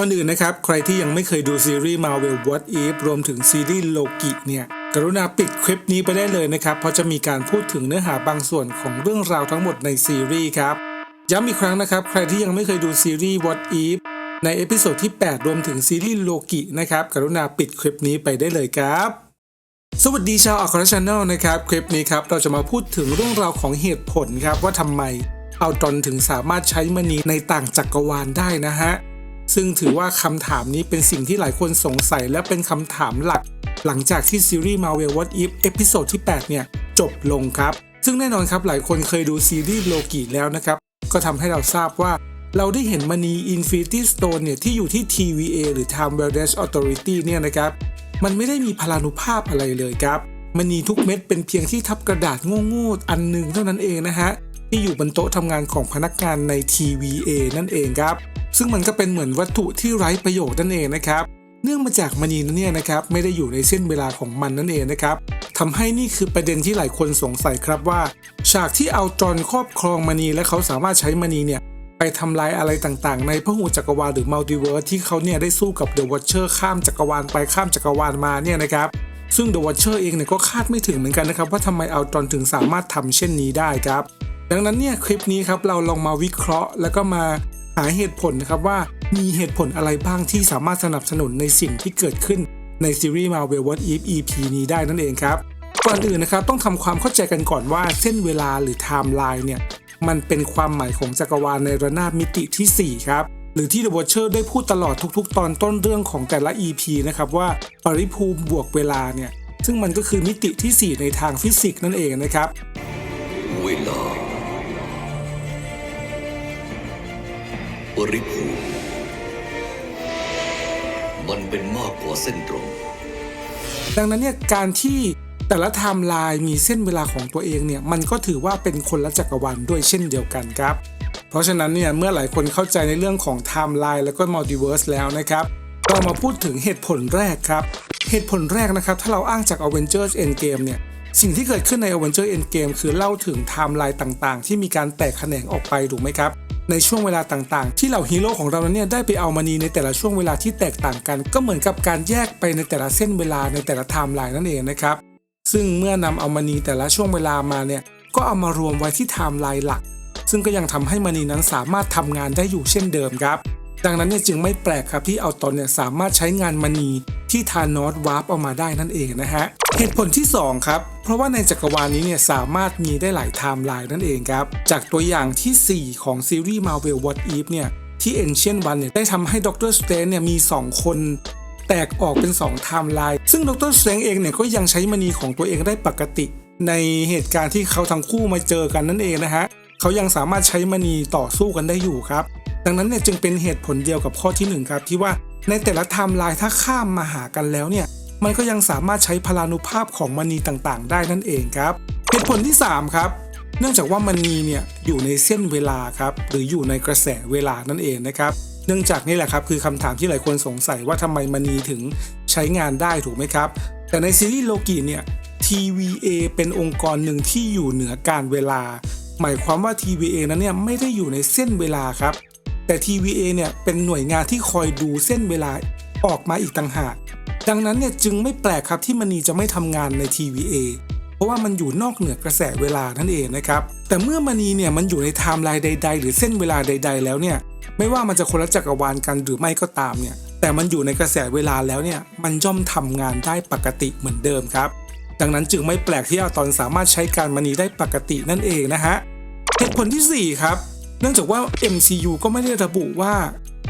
ก่อนอื่นนะครับ ใครที่ยังไม่เคยดูซีรีส์ Marvel What If รวมถึงซีรีส์โลกิเนี่ย กรุณาปิดคลิปนี้ไปได้เลยนะครับ เพราะจะมีการพูดถึงเนื้อหาบางส่วนของเรื่องราวทั้งหมดในซีรีส์ครับ ย้ำอีกครั้งนะครับ ใครที่ยังไม่เคยดูซีรีส์ What If ในเอพิโซดที่ 8 รวมถึงซีรีส์โลกินะครับ กรุณาปิดคลิปนี้ไปได้เลยครับสวัสดีชาวอัครชาแนลนะครับ คลิปนี้ครับ เราจะมาพูดถึงเรื่องราวของเหตุผลครับ ว่าทำไมเอาตอนถึงสามารถใช้มณีในต่างจักรวาลได้นะฮะ ซึ่งถือว่าคำถามนี้เป็นสิ่งที่หลายคนสงสัยและเป็นคำถามหลัก หลังจากที่ซีรีส์ Marvel What If เอพิโซดที่ 8 เนี่ย จบลงครับ ซึ่งแน่นอนครับหลายคนเคยดูซีรีส์โลกิแล้วนะครับ ก็ทำให้เราทราบว่า เราได้เห็นมณี Infinity Stone เนี่ย ที่อยู่ที่ TVA หรือ Time w e l d e s Authority เนี่ยนะครับมันไม่ได้มีพลานุภาพอะไรเลยครับมณีทุกเม็ดเป็นเพียงที่ทับกระดาษโง่ๆอันหนึ่งเท่านั้นเองนะฮะ ที่อยู่บนโต๊ะทำงานของพนักงานใน TVA นั่นเองครับ ซึ่งมันก็เป็นเหมือนวัตถุที่ไร้ประโยชน์นั่นเองนะครับ เนื่องมาจากมณีนั้นเนี่ยนะครับไม่ได้อยู่ในเส้นเวลาของมันนั่นเองนะครับทำให้นี่คือประเด็นที่หลายคนสงสัยครับว่า ฉากที่เอาจอนครอบครองมณีและเขาสามารถใช้มณีเนี่ยไปทำลายอะไรต่างๆ ในพหูจักรวาลหรือมัลติเวิร์สที่เขาเนี่ยได้สู้กับเดอะวอ t เชอร์ข้ามจักรวาลไปข้ามจักรวาลมาเนี่ยนะครับซึ่งเดอะวอ t เชอร์เองเนี่ยก็คาดไม่ถึงเหมือนกันนะครับว่าทำไมเอาจอนถึงสามารถทำเช่นนี้ได้ครับ ดังนั้นเนี่ยคลิปนี้ครับเราลองมาวิเคราะห์ แล้วก็มาหาเหตุผลนะครับว่ามีเหตุผลอะไรบ้างที่สามารถสนับสนุนในสิ่งที่เกิดขึ้นในซีรีส์ Marvel What If EP นี้ได้นั่นเองครับก่อนอื่นนะครับต้องทำความเข้าใจกันก่อนว่าเส้นเวลาหรือไทม์ไลน์เนี่ยมันเป็นความหมายของจักรวาลในระนาบมิติที่ 4 ครับ หรือที่ The Watcher ได้พูดตลอดทุกๆ ตอนต้นเรื่องของแต่ละ EP นะครับว่าปริภูมิบวกเวลาเนี่ยซึ่งมันก็คือมิติที่ 4 ในทางฟิสิกส์นั่นเองนะครับเว ริภูมิมันเป็นมากกว่าเส้นตรง ดังนั้นเนี่ยการที่แต่ละไทม์ไลน์มีเส้นเวลาของตัวเองเนี่ยมันก็ถือว่าเป็นคนละจักรวาลด้วยเช่นเดียวกันครับ เพราะฉะนั้นเนี่ยเมื่อหลายคนเข้าใจในเรื่องของไทม์ไลน์แล้วก็มัลติเวิร์สแล้วนะครับ เรามาพูดถึงเหตุผลแรกครับ เหตุผลแรกนะครับ ถ้าเราอ้างจาก Avengers Endgame เนี่ยสิ่งที่เกิดขึ้นใน Avengers Endgame คือเล่าถึงไทม์ไลน์ต่างๆ ที่มีการแตกแขนงออกไปถูกไหมครับ ในช่วงเวลาต่างๆ ที่เหล่าฮีโร่ของเราเนี่ยได้ไปเอามานีในแต่ละช่วงเวลาที่แตกต่างกัน ก็เหมือนกับการแยกไปในแต่ละเส้นเวลาในแต่ละไทม์ไลน์นั่นเองนะครับซึ่งเมื่อนำเอามณีแต่ละช่วงเวลามาเนี่ยก็เอามารวมไว้ที่ไทม์ไลน์หลัก ซึ่งก็ยังทำให้มณีนั้นสามารถทำงานได้อยู่เช่นเดิมครับ ดังนั้นเนี่ยจึงไม่แปลกครับที่เอาตอนเนี่ยสามารถใช้งานมณีที่ทานอสวาร์ปออกมาได้นั่นเองนะฮะเหตุผลที่ 2 ครับ เพราะว่าในจักรวาลนี้เนี่ยสามารถมีได้หลายไทม์ไลน์นั่นเองครับ จากตัวอย่างทีสี่4 ของซีรีส์ Marvel What If เนี่ยที่ Ancient One เนี่ยได้ทำให้ด็อกเตอร์สเตนเนี่ยมี 2 คนแตกออกเป็น2ไทม์ไลน์ซึ่งดรสเตงเองเนี่ยก็ยังใช้มณีของตัวเองได้ปกติ ในเหตุการณ์ที่เขาทั้งคู่มาเจอกันนั่นเองนะฮะเขายังสามารถใช้มณีต่อสู้กันได้อยู่ครับ ดังนั้นเนี่ยจึงเป็นเหตุผลเดียวกับข้อที่หนึ่งครับ ที่ว่าในแต่ละไทม์ไลน์ถ้าข้ามมาหากันแล้วเนี่ยมันก็ยังสามารถใช้พลานุภาพของมณีต่างๆ ได้นั่นเองครับ เหตุผลที่สามครับ เนื่องจากว่ามณีเนี่ยอยู่ในเส้นเวลาครับหรืออยู่ในกระแสเวลานั่นเองนะครับเนื่องจากนี่แหละครับคือคำถามที่หลายคนสงสัยว่าทำไมมณีถึงใช้งานได้ถูกไหมครับ แต่ในซีรีส์โลกิเนี่ย TVA เป็นองค์กรหนึ่งที่อยู่เหนือการเวลา หมายความว่า TVA นั้นเนี่ยไม่ได้อยู่ในเส้นเวลาครับ แต่ TVA เนี่ยเป็นหน่วยงานที่คอยดูเส้นเวลาออกมาอีกต่างหาก ดังนั้นเนี่ยจึงไม่แปลกครับที่มณีจะไม่ทำงานใน TVA เพราะว่ามันอยู่นอกเหนือกระแสเวลานั่นเองนะครับ แต่เมื่อมณีเนี่ยมันอยู่ในไทม์ไลน์ใด ๆ หรือเส้นเวลาใด ๆ แล้วเนี่ยไม่ว่ามันจะคนละจักรวาลกันหรือไม่ก็ตามเนี่ยแต่มันอยู่ในกระแสเวลาแล้วเนี่ยมันย่อมทำงานได้ปกติเหมือนเดิมครับ ดังนั้นจึงไม่แปลกที่อาตอนสามารถใช้การมณีได้ปกตินั่นเองนะฮะเหตุผลที่ 4 ครับ เนื่องจากว่า MCU ก็ไม่ได้ระบุว่า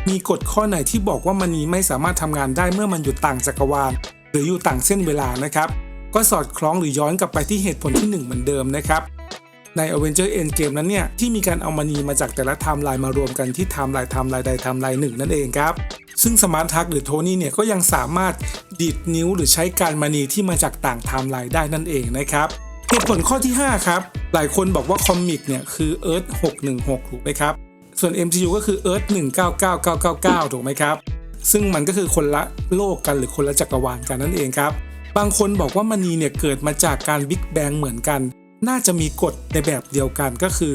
มีกฎข้อไหนที่บอกว่ามณีไม่สามารถทำงานได้เมื่อมันอยู่ต่างจักรวาล หรืออยู่ต่างเส้นเวลานะครับ ก็สอดคล้องหรือย้อนกลับไปที่เหตุผลที่ 1 เหมือนเดิมนะครับใน Avenger Endgame นั้นเนี่ย ที่มีการเอามณีมาจากแต่ละไทม์ไลน์มารวมกันที่ไทม์ไลน์ไทม์ไลน์ใดไทม์ไลน์หนึ่งนั่นเองครับ ซึ่งสมาร์ททักหรือโทนี่เนี่ย ก็ยังสามารถดีดนิ้วหรือใช้การมณีที่มาจากต่างไทม์ไลน์ได้นั่นเองนะครับ เหตุผลข้อที่ 5 ครับ หลายคนบอกว่าคอมิกเนี่ยคือ Earth 616 ถูกไหมครับ ส่วน MCU ก็คือ Earth 199999 ถูกไหมครับ ซึ่งมันก็คือคนละโลกกันหรือคนละจักรวาลกันนั่นเองครับ บางคนบอกว่ามณีเนี่ยเกิดมาจากการบิ๊กแบงเหมือนกัน น่าจะมีกฎในแบบเดียวกันก็คือ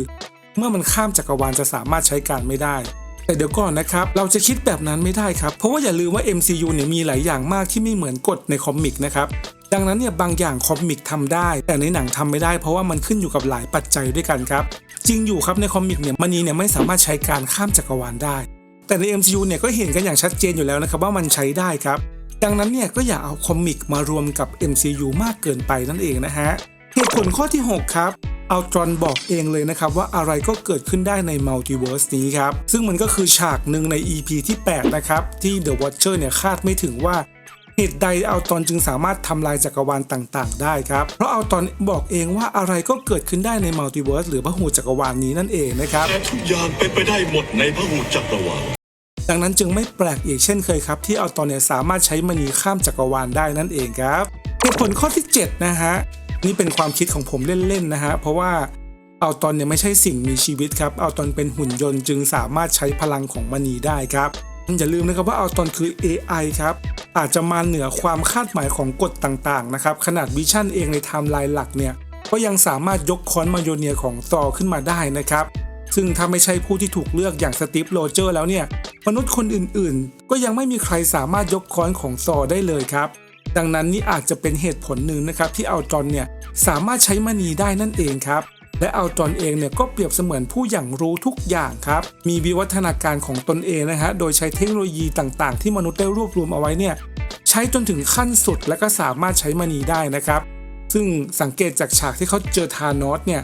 เมื่อมันข้ามจักรวาลจะสามารถใช้การไม่ได้ แต่เดี๋ยวก่อนนะครับ เราจะคิดแบบนั้นไม่ได้ครับ เพราะว่าอย่าลืมว่า MCU เนี่ยมีหลายอย่างมากที่ไม่เหมือนกฎในคอมิกนะครับดังนั้นเนี่ยบางอย่างคอมิกทำได้ แต่ในหนังทำไม่ได้ เพราะว่ามันขึ้นอยู่กับหลายปัจจัยด้วยกันครับจริงอยู่ครับในคอมิกเนี่ยมณีเนี่ยไม่สามารถใช้การข้ามจักรวาลได้ แต่ใน MCU เนี่ยก็เห็นกันอย่างชัดเจนอยู่แล้วนะครับว่ามันใช้ได้ครับ ดังนั้นเนี่ยก็อย่าเอาคอมิกมารวมกับ MCU มากเกินไปนั่นเองนะฮะเหตุผลข้อที่ 6 ครับ อาตรอนบอกเองเลยนะครับว่าอะไรก็เกิดขึ้นได้ในมัลติเวิร์สนี้ครับ ซึ่งมันก็คือฉากหนึ่งใน EP ที่ 8 นะครับ ที่ The Watcher เนี่ยคาดไม่ถึงว่าเหตุใดเอาตอนจึงสามารถทำลายจักรวาลต่างๆ ได้ครับ เพราะเอาตอนบอกเองว่าอะไรก็เกิดขึ้นได้ในมัลติเวิร์สหรือพหูจักรวาลนี้นั่นเองนะครับแต่ทุกอย่างเป็นไปได้หมดในพหูจักรวาลดังนั้นจึงไม่แปลกอีกเช่นเคยครับ ที่เอาตอนเนี่ยสามารถใช้มณีข้ามจักรวาลได้นั่นเองครับเหตุผลข้อที่7นะฮะ นี่เป็นความคิดของผมเล่นๆนะฮะเพราะว่าเอาตอนเนี่ยไม่ใช่สิ่งมีชีวิตครับเอาตอนเป็นหุ่นยนต์จึงสามารถใช้พลังของมณีได้ครับอย่าลืมนะครับว่าเอาตอนคือ AI ครับอาจจะมาเหนือความคาดหมายของกฎต่างๆนะครับขนาดวิชั่นเองในไทม์ไลน์หลักเนี่ยก็ยังสามารถยกค้อนมาโยเนียของตอขึ้นมาได้นะครับซึ่งถ้าไม่ใช่ผู้ที่ถูกเลือกอย่างสตีฟโรเจอร์แล้วเนี่ยมนุษย์คนอื่นๆ ก็ยังไม่มีใครสามารถยกค้อนของซอได้เลยครับ ดังนั้นนี่อาจจะเป็นเหตุผลหนึ่งนะครับที่อัลตรอนเนี่ยสามารถใช้มณีได้นั่นเองครับและอัลตรอนเองเนี่ยก็เปรียบเสมือนผู้อย่างรู้ทุกอย่างครับ มีวิวัฒนาการของตนเองนะฮะ โดยใช้เทคโนโลยีต่างๆ ที่มนุษย์ได้รวบรวมเอาไว้เนี่ย ใช้จนถึงขั้นสุดและก็สามารถใช้มณีได้นะครับ ซึ่งสังเกตจากฉากที่เขาเจอธานอสเนี่ย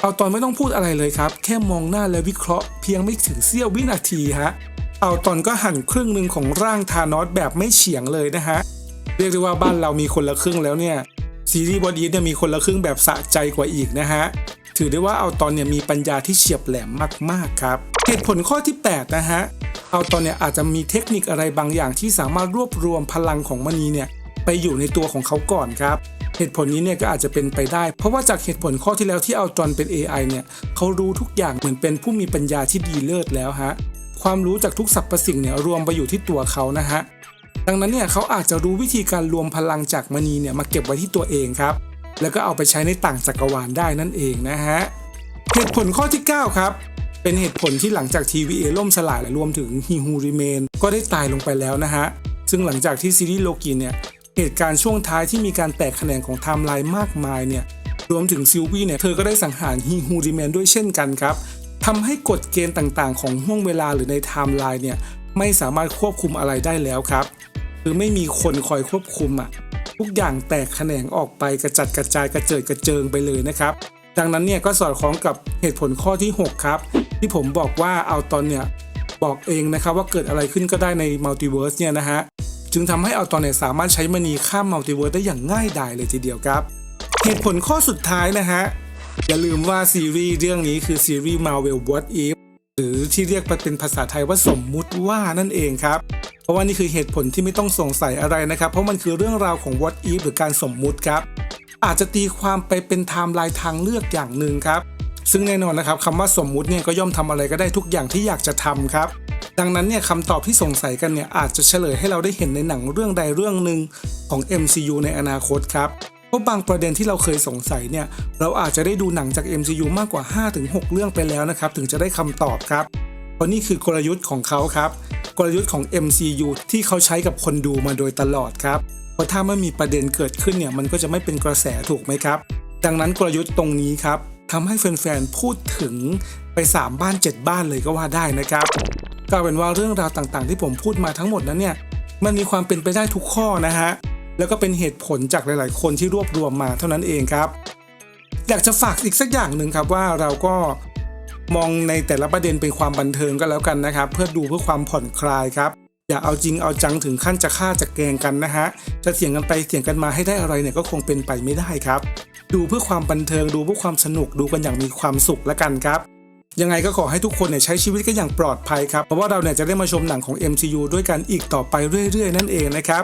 เอาตอนไม่ต้องพูดอะไรเลยครับ แค่มองหน้าและวิเคราะห์เพียงไม่ถึงเสี้ยววินาทีฮะ เอาตอนก็หั่นครึ่งหนึ่งของร่างธานอสแบบไม่เฉียงเลยนะฮะ เรียกได้ว่าบ้านเรามีคนละครึ่งแล้วเนี่ยซีรีส์บอดีเนี่ยมีคนละครึ่งแบบสะใจกว่าอีกนะฮะถือได้ว่าเอาตอนเนี่ยมีปัญญาที่เฉียบแหลมมากๆครับเหตุผลข้อที่ 8 นะฮะเอาตอนเนี่ยอาจจะมีเทคนิคอะไรบางอย่างที่สามารถรวบรวมพลังของมณีเนี่ยไปอยู่ในตัวของเขาก่อนครับเหตุผลนี้เนี่ยก็อาจจะเป็นไปได้ เพราะว่าจากเหตุผลข้อที่แล้วที่เอาตอนเป็น AI เนี่ยเขารู้ทุกอย่างเหมือนเป็นผู้มีปัญญาที่ดีเลิศแล้วฮะความรู้จากทุกสรรพสิ่งเนี่ยรวมไปอยู่ที่ตัวเขานะฮะ ดังนั้นเนี่ยเขาอาจจะรู้วิธีการรวมพลังจากมณีเนี่ยมาเก็บไว้ที่ตัวเองครับ แล้วก็เอาไปใช้ในต่างจักรวาลได้นั่นเองนะฮะเหตุผลข้อที่ 9 ครับ เป็นเหตุผลที่หลังจาก TVA ล่มสลายและรวมถึงฮีฮูริเมนก็ได้ตายลงไปแล้วนะฮะซึ่งหลังจากที่ซีรีส์โลกีเนี่ยเหตุการณ์ช่วงท้ายที่มีการแตกแขนงของไทม์ไลน์มากมายเนี่ยรวมถึงซิลวี่เนี่ยเธอก็ได้สังหารฮีฮูริเมนด้วยเช่นกันครับทำให้กฎเกณฑ์ต่างๆ ของห่วงเวลาหรือในไทม์ไลน์เนี่ยไม่สามารถควบคุมอะไรได้แล้วครับ คือไม่มีคนคอยควบคุมอะทุกอย่างแตกแขนงออกไปกระจัดกระจายกระเจิดกระเจิงไปเลยนะครับ ดังนั้นเนี่ยก็สอดคล้องกับเหตุผลข้อที่ 6 ครับ ที่ผมบอกว่าเอาตอนเนี่ยบอกเองนะครับว่าเกิดอะไรขึ้นก็ได้ในมัลติเวิร์สเนี่ยนะฮะจึงทำให้เอาตอนเนี่ยสามารถใช้มณีข้ามมัลติเวิร์สได้อย่างง่ายดายเลยทีเดียวครับ เหตุผลข้อสุดท้ายนะฮะอย่าลืมว่าซีรีส์เรื่องนี้คือซีรีส์ Marvel What If หรือที่เรียกเป็นภาษาไทยว่าสมมุติว่านั่นเองครับ เพราะว่านี่คือเหตุผลที่ไม่ต้องสงสัยอะไรนะครับ เพราะมันคือเรื่องราวของ What If หรือการสมมุติครับ อาจจะตีความไปเป็นไทม์ไลน์ทางเลือกอย่างหนึ่งครับ ซึ่งแน่นอนนะครับคำว่าสมมุติเนี่ยก็ย่อมทำอะไรก็ได้ทุกอย่างที่อยากจะทำครับดังนั้นเนี่ยคำตอบที่สงสัยกันเนี่ยอาจจะเฉลยให้เราได้เห็นในหนังเรื่องใดเรื่องหนึ่งของ MCU ในอนาคตครับเพราะบางประเด็นที่เราเคยสงสัยเนี่ยเราอาจจะได้ดูหนังจาก MCU มากกว่า 5-6 เรื่องไปแล้วนะครับถึงจะได้คำตอบครับเพราะนี่คือกลยุทธ์ของเขาครับ กลยุทธ์ของ MCU ที่เขาใช้กับคนดูมาโดยตลอดครับ เพราะถ้าไม่มีประเด็นเกิดขึ้นเนี่ยมันก็จะไม่เป็นกระแสถูกไหมครับ ดังนั้นกลยุทธ์ตรงนี้ครับทำให้แฟนๆพูดถึงไป 3 บ้าน 7 บ้านเลยก็ว่าได้นะครับก็เป็นว่าเรื่องราวต่างๆ ที่ผมพูดมาทั้งหมดนั้นเนี่ยมันมีความเป็นไปได้ทุกข้อนะฮะแล้วก็เป็นเหตุผลจากหลายๆ คนที่รวบรวมมาเท่านั้นเองครับ อยากจะฝากอีกสักอย่างหนึ่งครับว่าเราก็ มองในแต่ละประเด็นเป็นความบันเทิงก็แล้วกันนะครับ เพื่อดูเพื่อความผ่อนคลายครับอย่าเอาจริงเอาจังถึงขั้นจะฆ่าจะแกล้งกันนะฮะจะเถียงกันไปเถียงกันมาให้ได้อะไรเนี่ยก็คงเป็นไปไม่ได้ครับ ดูเพื่อความบันเทิงดูเพื่อความสนุกดูกันอย่างมีความสุขล้วกันครับยังไงก็ขอให้ทุกคนเนี่ยใช้ชีวิตกันอย่างปลอดภัยครับ เพราะว่าเราเนี่ยจะได้มาชมหนังของ MCU ด้วยกันอีกต่อไปเรื่อยๆ นั่นเองนะครับ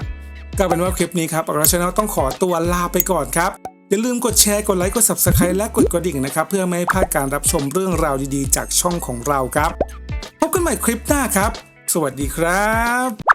ก็เป็นว่าคลิปนี้ครับอ r ชน l ต้องขอตัวลาไปก่อนครับ อย่าลืมกดแชร์ กดไลค์ กด Subscribe และกดกระดิ่งนะครับ เพื่อไม่ให้พลาดการรับชมเรื่องราวดีๆ จากช่องของเราครับ พบกันใหม่คลิปหน้าครับ สวัสดีครับ